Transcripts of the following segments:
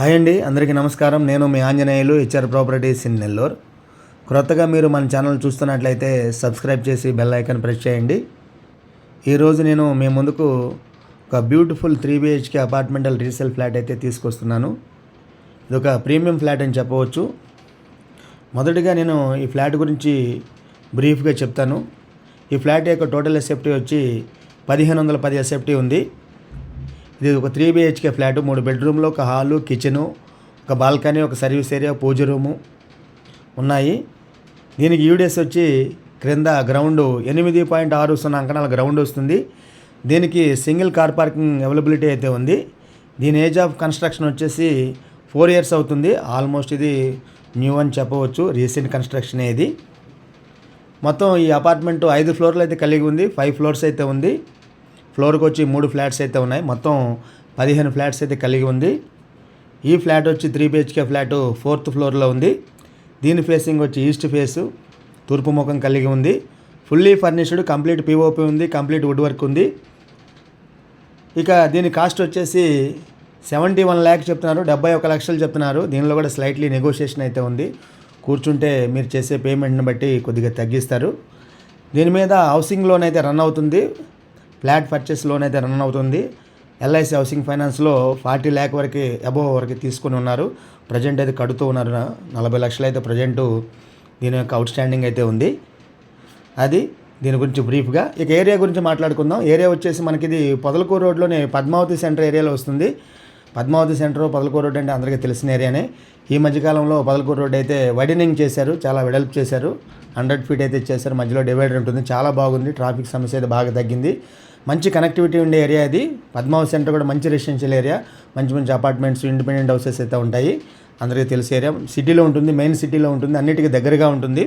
Hi అండి అందరికీ నమస్కారం. నేను మీ Anjaneyulu HR properties in Nellore. క్రొత్తగా మీరు మన ఛానల్ చూస్తున్నట్లయితే సబ్స్క్రైబ్ చేసి బెల్ ఐకాన్ ప్రెస్ చేయండి. ఈరోజు నేను మీ ముందుకు ఒక beautiful three BHK అపార్ట్మెంటల్ resale flat అయితే తీసుకొస్తున్నాను. ఇది ఒక ప్రీమియం ఫ్లాట్ అని చెప్పవచ్చు. మొదటిగా నేను ఈ ఫ్లాట్ గురించి బ్రీఫ్గా చెప్తాను. ఈ ఫ్లాట్ యొక్క టోటల్ ఎసెప్టీ వచ్చి పదిహేను వందల పది ఎసెప్టీ ఉంది. ఇది ఒక త్రీ బిహెచ్కే ఫ్లాట్ మూడు బెడ్రూమ్లో ఒక హాలు కిచెను ఒక బాల్కనీ ఒక సర్వీస్ ఏరియా పూజ రూము ఉన్నాయి. దీనికి యూడిఎస్ వచ్చి క్రింద గ్రౌండ్ ఎనిమిది పాయింట్ ఆరు సున్నా అంకణాల గ్రౌండ్ వస్తుంది. దీనికి సింగిల్ కార్ పార్కింగ్ అవైలబిలిటీ అయితే ఉంది. దీని ఏజ్ ఆఫ్ కన్స్ట్రక్షన్ వచ్చేసి ఫోర్ ఇయర్స్ అవుతుంది. ఆల్మోస్ట్ ఇది న్యూ అని చెప్పవచ్చు. రీసెంట్ కన్స్ట్రక్షన్ ఇది. మొత్తం ఈ అపార్ట్మెంట్ ఐదు ఫ్లోర్లు అయితే కలిగి ఉంది. ఫైవ్ ఫ్లోర్స్ అయితే ఉంది. ఫ్లోర్కి వచ్చి మూడు ఫ్లాట్స్ అయితే ఉన్నాయి. మొత్తం పదిహేను ఫ్లాట్స్ అయితే కలిగి ఉంది. ఈ ఫ్లాట్ వచ్చి త్రీ బిహెచ్కే ఫ్లాట్ ఫోర్త్ ఫ్లోర్లో ఉంది. దీని ఫేసింగ్ వచ్చి ఈస్ట్ ఫేసు తూర్పు ముఖం కలిగి ఉంది. ఫుల్లీ ఫర్నిష్డ్ కంప్లీట్ పిఓపి ఉంది కంప్లీట్ వుడ్ వర్క్ ఉంది. ఇక దీని కాస్ట్ వచ్చేసి సెవెంటీ వన్ ల్యాక్ చెప్తున్నారు. డెబ్బై ఒక లక్షలు చెప్తున్నారు. దీనిలో కూడా స్లైట్లీ నెగోషియేషన్ అయితే ఉంది. కూర్చుంటే మీరు చేసే పేమెంట్ని బట్టి కొద్దిగా తగ్గిస్తారు. దీని మీద హౌసింగ్ లోన్ అయితే రన్ అవుతుంది. ఫ్లాట్ పర్చేస్ లోన్ అయితే రన్ అవుతుంది. ఎల్ఐసి హౌసింగ్ ఫైనాన్స్లో ఫార్టీ ల్యాక్ వరకు అబోవ్ వరకు తీసుకుని ఉన్నారు. ప్రజెంట్ అయితే కడుతూ ఉన్నారు. నలభై లక్షలు అయితే ప్రజెంటు దీని యొక్క అవుట్ స్టాండింగ్ అయితే ఉంది. అది దీని గురించి బ్రీఫ్గా ఇక ఏరియా గురించి మాట్లాడుకుందాం. ఏరియా వచ్చేసి మనకి ఇది పొదలకూరు రోడ్లోనే పద్మావతి సెంటర్ ఏరియాలో వస్తుంది. పద్మావతి సెంటర్ పొదలకూరు రోడ్ అంటే అందరికీ తెలిసిన ఏరియానే. ఈ మధ్యకాలంలో పొదలకూరు రోడ్ అయితే వైడనింగ్ చేశారు. చాలా వెడల్పు చేశారు. హండ్రెడ్ ఫీట్ అయితే చేశారు మధ్యలో డివైడర్ ఉంటుంది. చాలా బాగుంది. ట్రాఫిక్ సమస్య అయితే బాగా తగ్గింది. మంచి కనెక్టివిటీ ఉండే ఏరియా ఇది. పద్మావతి సెంటర్ కూడా మంచి రెసిడెన్షియల్ ఏరియా మంచి మంచి అపార్ట్మెంట్స్ ఇండిపెండెంట్ హౌసెస్ అయితే ఉంటాయి. అందరికీ తెలిసే ఏరియా సిటీలో ఉంటుంది మెయిన్ సిటీలో ఉంటుంది అన్నిటికీ దగ్గరగా ఉంటుంది.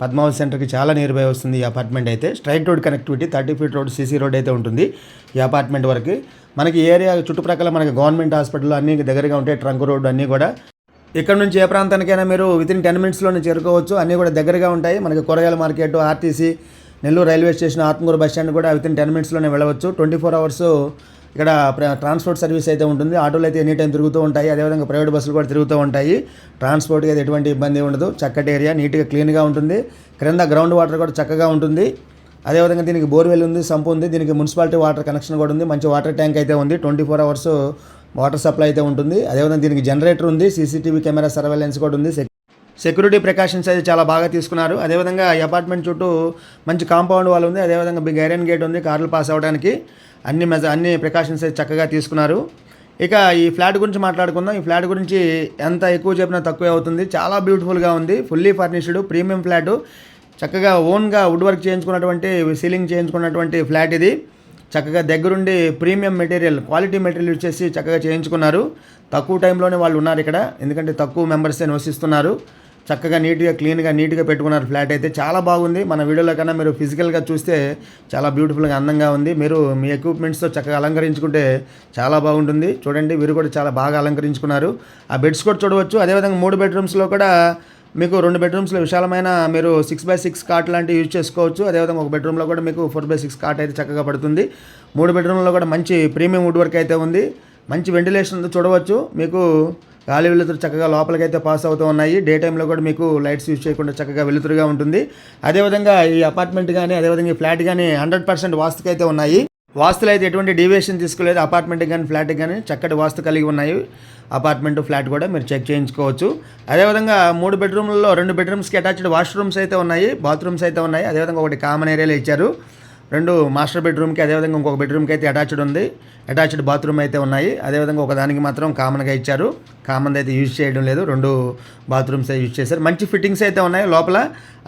పద్మావతి సెంటర్కి చాలా నియర్ బై వస్తుంది ఈ అపార్ట్మెంట్ అయితే. Straight road connectivity thirty feet road CC road అయితే ఉంటుంది ఈ అపార్ట్మెంట్ వరకు. మనకి ఏరియా చుట్టుప్రక్కల మనకి గవర్నమెంట్ హాస్పిటల్ అన్ని దగ్గరగా ఉంటాయి ట్రంక్ రోడ్ అన్నీ కూడా. ఇక్కడ నుంచి ఏ ప్రాంతానికైనా మీరు వితిన్ టెన్ మినిట్స్లోనే చేరుకోవచ్చు. అన్నీ కూడా దగ్గరగా ఉంటాయి. మనకి కూరగాయల market RTC Nellore railway station Atmuru bus stand కూడా వితిన్ టెన్ మినిట్స్లోనే వెళ్ళవచ్చు. ట్వంటీ ఫోర్ అవర్స్ ఇక్కడ ట్రాన్స్పోర్ట్ సర్వీస్ అయితే ఉంటుంది. ఆటోలు అయితే ఎనీ టైం తిరుగుతూ ఉంటాయి. అదేవిధంగా ప్రైవేట్ బస్సులు కూడా తిరుగుతూ ఉంటాయి. ట్రాన్స్పోర్ట్కి అయితే ఎటువంటి ఇబ్బంది ఉండదు. చక్కటి ఏరియా నీట్గా క్లీన్గా ఉంటుంది. క్రింద గ్రౌండ్ వాటర్ కూడా చక్కగా ఉంటుంది. అదేవిధంగా దీనికి బోర్వెల్ ఉంది సంపు ఉంది. దీనికి మున్సిపాలిటీ వాటర్ కనెక్షన్ కూడా ఉంది. మంచి వాటర్ ట్యాంక్ అయితే ఉంది. Twenty four hours water supply అయితే ఉంటుంది. అదేవిధంగా దీనికి జనరేటర్ ఉంది. సీసీటీవీ కెమెరా సర్వేలెన్స్ కూడా ఉంది. సెక్యూరిటీ ప్రికాషన్స్ అయితే చాలా బాగా తీసుకున్నారు. అదేవిధంగా ఈ అపార్ట్మెంట్ చుట్టూ మంచి కాంపౌండ్ వాళ్ళు ఉంది. అదేవిధంగా బిగ్ ఐరన్ గేట్ ఉంది కార్లు పాస్ అవ్వడానికి. అన్ని మెజ అన్ని ప్రికాషన్స్ అయితే చక్కగా తీసుకున్నారు. ఇక ఈ ఫ్లాట్ గురించి మాట్లాడుకుందాం. ఈ ఫ్లాట్ గురించి ఎంత ఎక్కువ చెప్పినా తక్కువే అవుతుంది. చాలా బ్యూటిఫుల్గా ఉంది. Fully furnished premium flat. చక్కగా ఓన్గా వుడ్ వర్క్ చేయించుకున్నటువంటి సీలింగ్ చేయించుకున్నటువంటి ఫ్లాట్ ఇది. చక్కగా దగ్గరుండి premium material quality material use చేసి చక్కగా చేయించుకున్నారు. తక్కువ టైంలోనే వాళ్ళు ఉన్నారు ఇక్కడ. ఎందుకంటే తక్కువ మెంబర్సే నివసిస్తున్నారు. చక్కగా నీట్గా క్లీన్గా నీట్గా పెట్టుకున్నారు ఫ్లాట్ అయితే. చాలా బాగుంది. మన వీడియోలో కన్నా మీరు ఫిజికల్గా చూస్తే చాలా బ్యూటిఫుల్గా అందంగా ఉంది. మీరు మీ ఎక్విప్మెంట్స్తో చక్కగా అలంకరించుకుంటే చాలా బాగుంటుంది. చూడండి వీరు కూడా చాలా బాగా అలంకరించుకున్నారు. ఆ బెడ్స్ కూడా చూడవచ్చు. అదేవిధంగా మూడు బెడ్రూమ్స్లో కూడా మీకు రెండు బెడ్రూమ్స్లో విశాలమైన మీరు సిక్స్ బై సిక్స్ కాట్ లాంటివి యూజ్ చేసుకోవచ్చు. అదేవిధంగా ఒక బెడ్రూమ్లో కూడా మీకు ఫోర్ బై సిక్స్ కాట్ అయితే చక్కగా పడుతుంది. మూడు బెడ్రూమ్లో కూడా మంచి ప్రీమియం వుడ్ వర్క్ అయితే ఉంది. మంచి వెంటిలేషన్ చూడవచ్చు. మీకు గాలి వెలుతురు చక్కగా లోపలికైతే పాస్ అవుతూ ఉన్నాయి. డే టైంలో కూడా మీకు లైట్స్ యూజ్ చేయకుండా చక్కగా వెలుతురుగా ఉంటుంది. అదేవిధంగా ఈ అపార్ట్మెంట్ కానీ అదేవిధంగా ఈ ఫ్లాట్ కానీ హండ్రెడ్ పర్సెంట్ వాస్తుకి అయితే ఉన్నాయి. వాస్తులు అయితే ఎటువంటి డీవియేషన్ తీసుకోలేదు. అపార్ట్మెంట్కి కానీ ఫ్లాట్కి కానీ చక్కటి వాస్తు కలిగి ఉన్నాయి. అపార్ట్మెంట్ ఫ్లాట్ కూడా మీరు చెక్ చేయించుకోవచ్చు. అదేవిధంగా మూడు బెడ్రూమ్లలో రెండు బెడ్రూమ్స్కి అటాచ్డ్ వాష్రూమ్స్ అయితే ఉన్నాయి. బాత్రూమ్స్ అయితే ఉన్నాయి. అదేవిధంగా ఒకటి కామన్ ఏరియాలో ఇచ్చారు. రెండు మాస్టర్ బెడ్రూమ్కి అదేవిధంగా ఇంకొక బెడ్రూమ్కి అయితే అటాచ్డ్ ఉంది. అటాచ్డ్ బాత్రూమ్ అయితే ఉన్నాయి. అదేవిధంగా ఒక దానికి మాత్రం కామన్గా ఇచ్చారు. కామన్ అయితే యూజ్ చేయడం లేదు. రెండు బాత్రూమ్స్ యూజ్ చేశారు. మంచి ఫిట్టింగ్స్ అయితే ఉన్నాయి లోపల.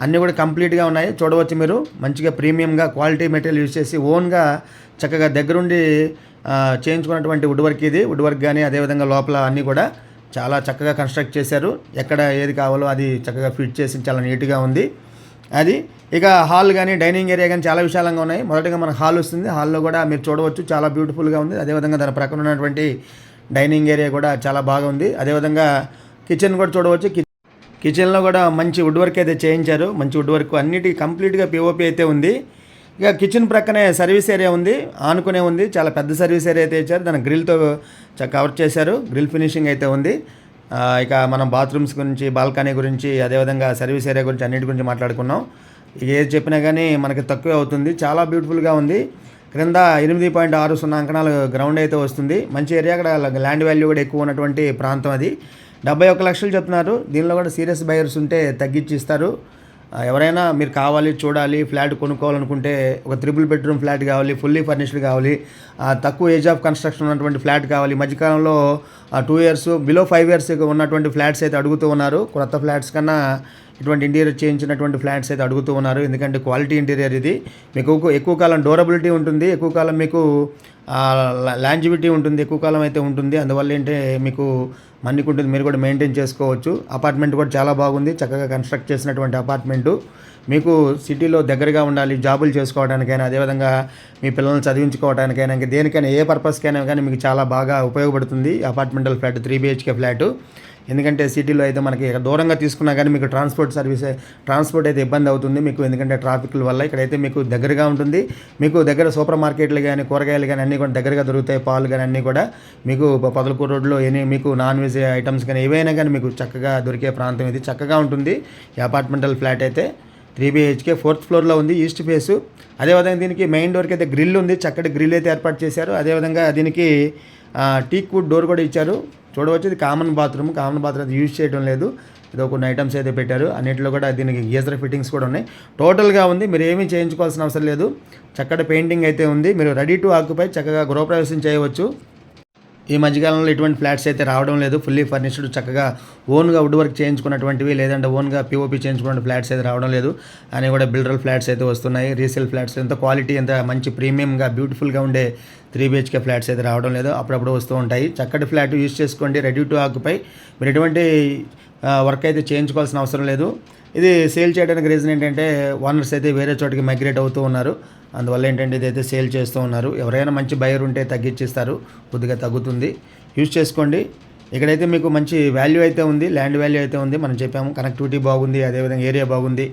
అన్నీ కూడా కంప్లీట్గా ఉన్నాయి. చూడవచ్చు మీరు. మంచిగా ప్రీమియంగా క్వాలిటీ మెటీరియల్ యూజ్ చేసి ఓన్గా చక్కగా దగ్గరుండి చేయించుకున్నటువంటి వుడ్ వర్క్ ఇది. వుడ్ వర్క్ కానీ అదేవిధంగా లోపల అన్నీ కూడా చాలా చక్కగా కన్స్ట్రక్ట్ చేశారు. ఎక్కడ ఏది కావాలో అది చక్కగా ఫిట్ చేసి చాలా నీట్గా ఉంది. అది ఇక హాల్ కానీ డైనింగ్ ఏరియా కానీ చాలా విశాలంగా ఉన్నాయి. మొదటగా మనకు హాల్ వస్తుంది. హాల్లో కూడా మీరు చూడవచ్చు. చాలా బ్యూటిఫుల్గా ఉంది. అదేవిధంగా దాని ప్రక్కన ఉన్నటువంటి డైనింగ్ ఏరియా కూడా చాలా బాగా ఉంది. అదేవిధంగా కిచెన్ కూడా చూడవచ్చు. కిచెన్లో కూడా మంచి వుడ్ వర్క్ అయితే చేయించారు. మంచి వుడ్ వర్క్ అన్నిటికీ కంప్లీట్గా పిఓపి అయితే ఉంది. ఇక కిచెన్ ప్రక్కనే సర్వీస్ ఏరియా ఉంది. ఆనుకునే ఉంది. చాలా పెద్ద సర్వీస్ ఏరియా అయితే ఇచ్చారు. దాని గ్రిల్తో కవర్ చేశారు. గ్రిల్ ఫినిషింగ్ అయితే ఉంది. ఇక మనం బాత్రూమ్స్ గురించి బాల్కనీ గురించి అదేవిధంగా సర్వీస్ ఏరియా గురించి అన్నిటి గురించి మాట్లాడుకున్నాం. ఏది చెప్పినా కానీ మనకి తక్కువే అవుతుంది. చాలా బ్యూటిఫుల్గా ఉంది. క్రింద ఎనిమిది పాయింట్ ఆరు సున్నా అంకణాలు గ్రౌండ్ అయితే వస్తుంది. మంచి ఏరియా అక్కడ ల్యాండ్ వాల్యూ కూడా ఎక్కువ ఉన్నటువంటి ప్రాంతం అది. డెబ్బై ఒక్క లక్షలు చెప్తున్నారు. దీనిలో కూడా సీరియస్ బయర్స్ ఉంటే తగ్గించి ఇస్తారు ఎవరైనా మీరు కావాలి చూడాలి ఫ్లాట్ కొనుక్కోవాలనుకుంటే ఒక త్రిబుల్ బెడ్రూమ్ ఫ్లాట్ కావాలి ఫుల్లీ ఫర్నిష్డ్ కావాలి తక్కువ ఏజ్ ఆఫ్ కన్స్ట్రక్షన్ ఉన్నటువంటి ఫ్లాట్ కావాలి. మధ్యకాలంలో two years below five years ఉన్నటువంటి ఫ్లాట్స్ అయితే అడుగుతూ ఉన్నారు. కొత్త ఫ్లాట్స్ కన్నా ఇటువంటి ఇంటీరియర్ చేయించినటువంటి ఫ్లాట్స్ అయితే అడుగుతూ ఉన్నారు. ఎందుకంటే క్వాలిటీ ఇంటీరియర్ ఇది. మీకు ఎక్కువ- కాలం డ్యూరబిలిటీ ఉంటుంది. ఎక్కువ కాలం మీకు లాంజివిటీ ఉంటుంది. ఎక్కువ కాలం అయితే ఉంటుంది. అందువల్ల ఏంటంటే మీకు మన్నికుంటుంది మీరు కూడా మెయింటైన్ చేసుకోవచ్చు. అపార్ట్మెంట్ కూడా చాలా బాగుంది. చక్కగా కన్స్ట్రక్ట్ చేసినటువంటి అపార్ట్మెంటు మీకు సిటీలో దగ్గరగా ఉండాలి. జాబులు చేసుకోవడానికైనా అదేవిధంగా మీ పిల్లల్ని చదివించుకోవడానికైనా ఇంకా దేనికైనా ఏ పర్పస్కైనా కానీ మీకు చాలా బాగా ఉపయోగపడుతుంది. అపార్ట్మెంటల్ ఫ్లాట్ త్రీ బిహెచ్కే ఫ్లాటు ఎందుకంటే సిటీలో అయితే మనకి దూరంగా తీసుకున్నా కానీ మీకు ట్రాన్స్పోర్ట్ సర్వీస్ ట్రాన్స్పోర్ట్ అయితే ఇబ్బంది అవుతుంది. మీకు ఎందుకంటే ట్రాఫిక్ల వల్ల ఇక్కడైతే మీకు దగ్గరగా ఉంటుంది. మీకు దగ్గర సూపర్ మార్కెట్లు కానీ కూరగాయలు కానీ అన్నీ కూడా దగ్గరగా దొరుకుతాయి. పాలు కానీ అన్నీ కూడా మీకు పొదలకూరు రోడ్లో ఎనీ మీకు నాన్ వెజ్ ఐటమ్స్ కానీ ఏవైనా కానీ మీకు చక్కగా దొరికే ప్రాంతం ఇది. చక్కగా ఉంటుంది. ఈ అపార్ట్మెంటల్ ఫ్లాట్ అయితే త్రీ బిహెచ్కే ఫోర్త్ ఫ్లోర్లో ఉంది ఈస్ట్ ఫేసు. అదేవిధంగా దీనికి మెయిన్ డోర్కి అయితే గ్రిల్ ఉంది. చక్కటి గ్రిల్ అయితే ఏర్పాటు చేశారు. అదేవిధంగా దీనికి టీక్ వుడ్ డోర్ కూడా ఇచ్చారు. చూడవచ్చు ఇది కామన్ బాత్రూమ్ కామన్ బాత్రూమ్ అది యూజ్ చేయడం లేదు. ఏదో కొన్ని ఐటమ్స్ అయితే పెట్టారు. అన్నింటిలో కూడా దీనికి గీజర్ ఫిట్టింగ్స్ కూడా ఉన్నాయి. టోటల్గా ఉంది. మీరు ఏమీ చేయించుకోవాల్సిన అవసరం లేదు. చక్కటి పెయింటింగ్ అయితే ఉంది. మీరు రెడీ టు ఆక్యుపై చక్కగా గృహప్రవేశం చేయవచ్చు. ఈ మధ్యకాలంలో ఇటువంటి ఫ్లాట్స్ అయితే రావడం లేదు. ఫుల్లీ ఫర్నిష్డ్ చక్కగా ఓన్గా వుడ్ వర్క్ చేయించుకున్నటువంటివి లేదంటే ఓన్గా పిఓపి చేయించుకున్న ఫ్లాట్స్ అయితే రావడం లేదు. అని కూడా బిల్డర్ ఫ్లాట్స్ అయితే వస్తున్నాయి. రీసేల్ ఫ్లాట్స్ ఎంత క్వాలిటీ ఎంత మంచి ప్రీమియంగా బ్యూటిఫుల్గా ఉండే త్రీ బిహెచ్కే ఫ్లాట్స్ అయితే రావడం లేదు. అప్పుడప్పుడు వస్తూ ఉంటాయి. చక్కటి ఫ్లాట్ యూజ్ చేసుకోండి. రెడీ టు ఆక్యుపై మీరు ఎటువంటి వర్క్ అయితే చేయించుకోవాల్సిన అవసరం లేదు. ఇది సేల్ చేయడానికి రీజన్ ఏంటంటే ఓనర్స్ అయితే వేరే చోటికి మైగ్రేట్ అవుతూ ఉన్నారు. అందువల్ల ఏంటంటే ఇదైతే సేల్ చేస్తూ ఉన్నారు. ఎవరైనా మంచి బయర్ ఉంటే తగ్గించిస్తారు. కొద్దిగా తగ్గుతుంది. యూజ్ చేసుకోండి. ఇక్కడైతే మీకు మంచి వాల్యూ అయితే ఉంది. ల్యాండ్ వాల్యూ అయితే ఉంది. మనం చెప్పాము కనెక్టివిటీ బాగుంది. అదేవిధంగా ఏరియా బాగుంది.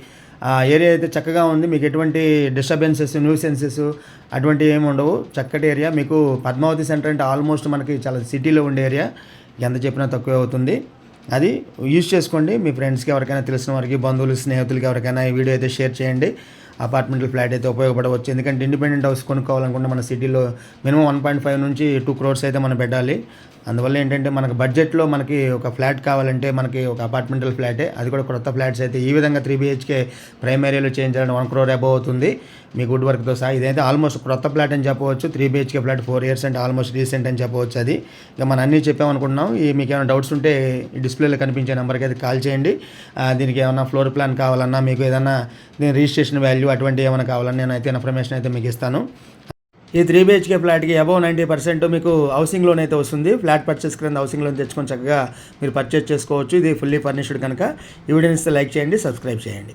ఆ ఏరియా అయితే చక్కగా ఉంది. మీకు ఎటువంటి డిస్టర్బెన్సెస్ న్యూసెన్సెస్ అటువంటివి ఏమి ఉండవు. చక్కటి ఏరియా మీకు పద్మావతి సెంటర్ అంటే ఆల్మోస్ట్ మనకి చాలా సిటీలో ఉండే ఏరియా ఎంత చెప్పినా తక్కువే అవుతుంది. అది యూజ్ చేసుకోండి. మీ ఫ్రెండ్స్కి ఎవరికైనా తెలిసిన వారికి బంధువులు స్నేహితులకి ఎవరికైనా ఈ వీడియో అయితే షేర్ చేయండి. అపార్ట్మెంట్ ఫ్లాట్ అయితే ఉపయోగపడవచ్చు. ఎందుకంటే ఇండిపెండెంట్ హౌస్ కొనుక్కోవాలనుకుంటే మన సిటీలో మినిమం వన్ పాయింట్ ఫైవ్ నుంచి టూ క్రోర్స్ అయితే మనం పెట్టాలి. అందువల్ల ఏంటంటే మనకు బడ్జెట్లో మనకి ఒక ఫ్లాట్ కావాలంటే మనకి ఒక అపార్ట్మెంటల్ ఫ్లాటే అది కూడా కొత్త ఫ్లాట్స్ అయితే ఈ విధంగా త్రీ బిహెచ్కే ప్రైమరీలో చేయించాలని వన్ క్రోర్ అబౌవ్ అవుతుంది. మీ గుడ్ వర్క్తో సహా ఇదైతే ఆల్మోస్ట్ కొత్త ఫ్లాట్ అని చెప్పవచ్చు. Three BHK flat four years అంటే ఆల్మోస్ట్ రీసెంట్ అని చెప్పవచ్చు అది. ఇక మనం అన్నీ చెప్పామనుకుంటున్నాం. ఈ మీకు ఏమైనా డౌట్స్ ఉంటే డిస్ప్లేలో కనిపించే నెంబర్కి అయితే కాల్ చేయండి. దీనికి ఏమైనా ఫ్లోర్ ప్లాన్ కావాలన్నా మీకు ఏదైనా దీని రిజిస్ట్రేషన్ వాల్యూ అటువంటి ఏమైనా కావాలన్నా నేను అయితే ఇన్ఫర్మేషన్ అయితే మీకు ఇస్తాను. ఈ త్రీ బిహెచ్కే ఫ్లాట్కి అబౌవ్ నైంటీ పర్సెంట్ మీకు హౌసింగ్ లోన్ అయితే వస్తుంది. ఫ్లాట్ పర్చేస్ క్రింద హౌసింగ్ లోన్ తెచ్చుకొని చక్కగా మీరు పర్చేస్ చేసుకోవచ్చు. ఇది ఫుల్లీ ఫర్నిష్డ్ కనుక. ఈ వీడియోని ఇస్తే లైక్ చేయండి సబ్స్క్రైబ్ చేయండి.